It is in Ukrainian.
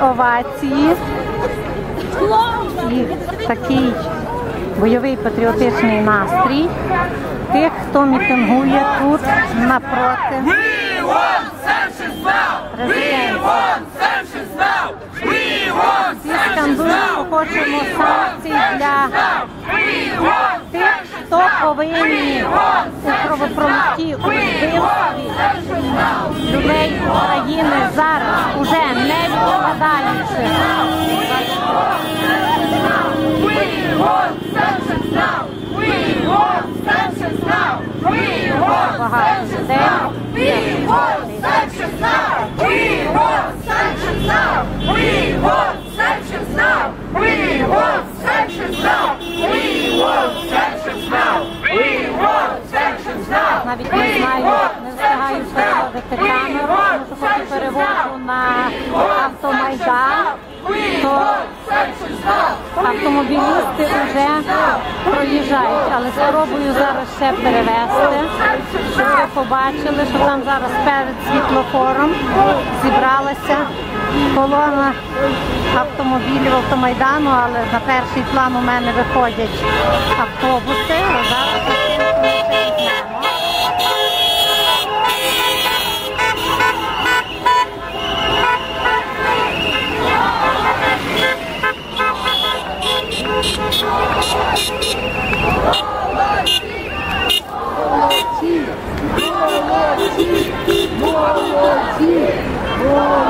овації. І такий бойовий патріотичний настрій тих, хто мітингує тут напроти. We want sanctions now! We want sanctions now! We want Всі що хочемо санкцій для тих, хто повинні у кровопролитті, у вбивстві людей України зараз уже не відкладаючи. Багато людей. We want sanctions now! We want sanctions now! We want sanctions now! We want sanctions now! We want sanctions now! We want sanctions now! Навіть не знаю, не встигаю переводити камеру, тому що переводжу на автомайдан, то автомобілісти вже проїжджають, але спробую зараз ще перевести, щоб ви побачили, що там зараз перед світлофором зібралася колона автомобілів автомайдану, але на перший план у мене виходять автобуси. Oh.